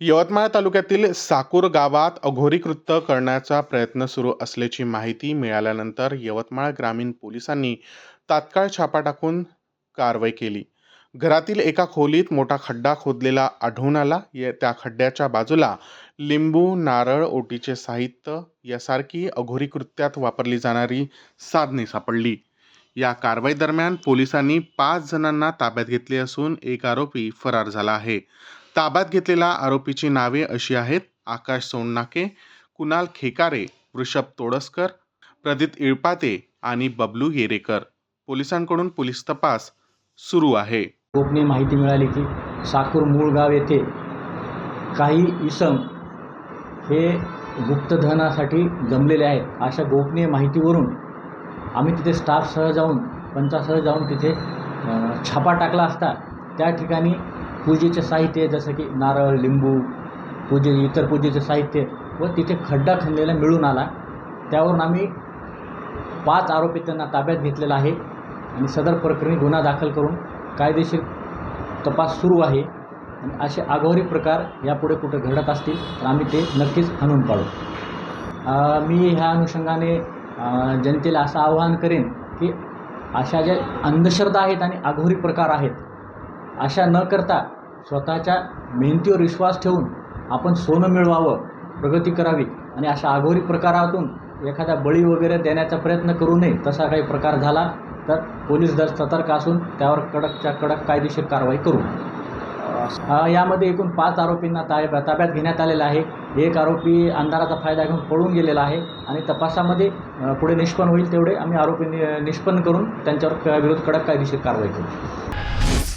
यवतमाळ तालुक्यातील साकूर गावात अघोरी कृत्य करण्याचा प्रयत्न सुरू असल्याची माहिती मिळाल्यानंतर यवतमाळ ग्रामीण पोलिसांनी तात्काळ छापा टाकून कारवाई केली. घरातील एका खोलीत मोठा खड्डा खोदलेला आढळून आला. त्या खड्ड्याच्या बाजूला लिंबू नारळ ओटीचे साहित्य यासारखी अघोरी कृत्यात वापरली जाणारी साधने सापडली. या कारवाई दरम्यान पोलिसांनी पाच जणांना ताब्यात घेतले असून एक आरोपी फरार झाला आहे. ताब्यात घेतलेल्या आरोपीची नावे अशी आहेत आकाश सोननाके कुणाल खेकारे वृषभ तोडसकर प्रदित इळपाते आणि बबलू येरेकर. पोलिसांकडून पोलीस तपास सुरू आहे. गोपनीय माहिती मिळाली की साकूर मूळगाव येथे काही इसम हे गुप्तधनासाठी जमलेले आहेत. अशा गोपनीय माहितीवरून आम्ही तिथे स्टाफसह जाऊन पंचासह जाऊन तिथे छापा टाकला असता त्या ठिकाणी पूजेचे साहित्य जसं की नारळ लिंबू पूजे इतर पूजेचे साहित्य व तिथे खड्डा खणलेला मिळून आला. त्यावरून आम्ही पाच आरोपी त्यांना ताब्यात घेतलेला आहे आणि सदर प्रकरणी गुन्हा दाखल करून कायदेशीर तपास सुरू आहे. आणि असे आघावरी प्रकार यापुढे कुठे घडत असतील तर आम्ही ते नक्कीच हाणून पाडू. मी ह्या अनुषंगाने जनतेला असं आवाहन करेन की अशा ज्या अंधश्रद्धा आहेत आणि आघोरी प्रकार आहेत अशा न करता स्वतःच्या मेहनतीवर विश्वास ठेवून आपण सोनं मिळवावं प्रगती करावी आणि अशा आघावरी प्रकारातून एखादा बळी वगैरे देण्याचा प्रयत्न करू नये तसा काही प्रकार झाला तर पोलीस दल सतर्क असून त्यावर कडकच्या कडक कायदेशीर कारवाई करू. यामध्ये एकूण पाच आरोपींना ताब्या ताब्यात घेण्यात आलेला आहे. एक आरोपी अंधाराचा फायदा घेऊन पळून गेलेला आहे आणि तपासामध्ये पुढे निष्पन्न होईल तेवढे आम्ही आरोपी निष्पन्न करून त्यांच्यावर विरोध कडक कायदेशीर कारवाई करू.